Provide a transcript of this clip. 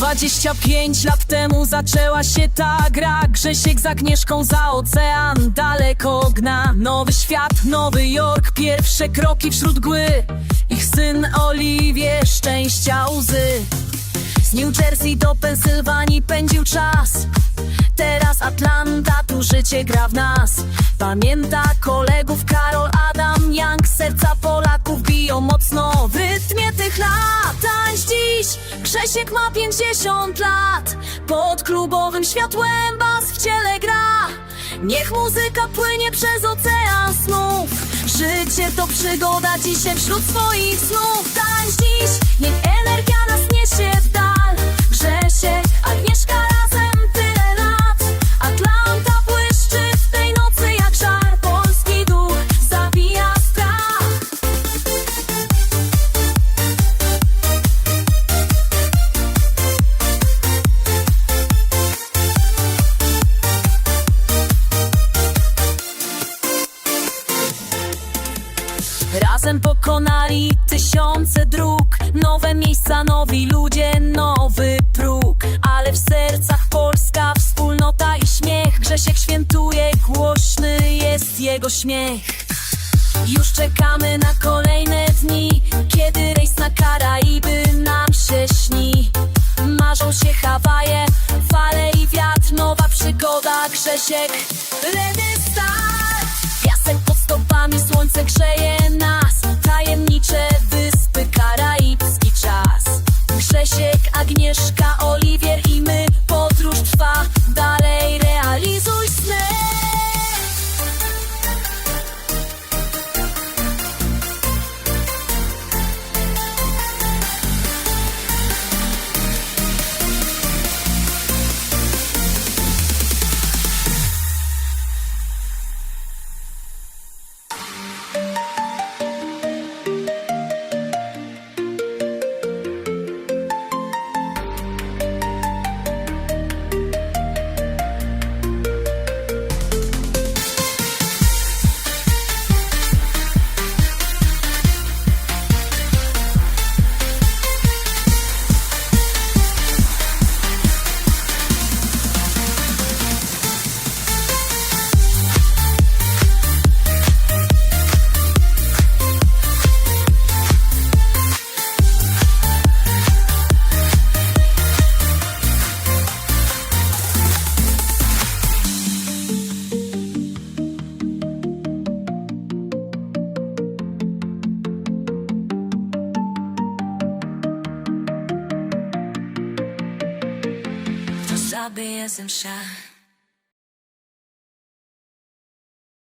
25 lat temu zaczęła się ta gra. Grzesiek z Agnieszką za ocean daleko gna Nowy świat, Nowy Jork, pierwsze kroki wśród mgły. Ich syn Oliwie szczęścia łzy. Z New Jersey do Pensylwanii pędził czas. Teraz Atlanta, tu życie gra w nas. Pamięta kolegów Karol, Adam, Young Grzesiek ma 50 lat Pod klubowym światłem bas w ciele gra. Niech muzyka płynie przez ocean snów. Życie to przygoda dzisiaj wśród swoich snów. Tańcz dziś, niech Razem pokonali tysiące dróg. Nowe miejsca, nowi ludzie, nowy próg. Ale w sercach Polska, wspólnota i śmiech. Grzesiek świętuje, głośny jest jego śmiech. Już czekamy na kolejne dni Kiedy rejs na Karaiby nam się śni. Marzą się Hawaje, fale i wiatr. Nowa przygoda, Grzesiek, Ledy Star Piasek pod stopami, słońce grzeje cabeça inchar.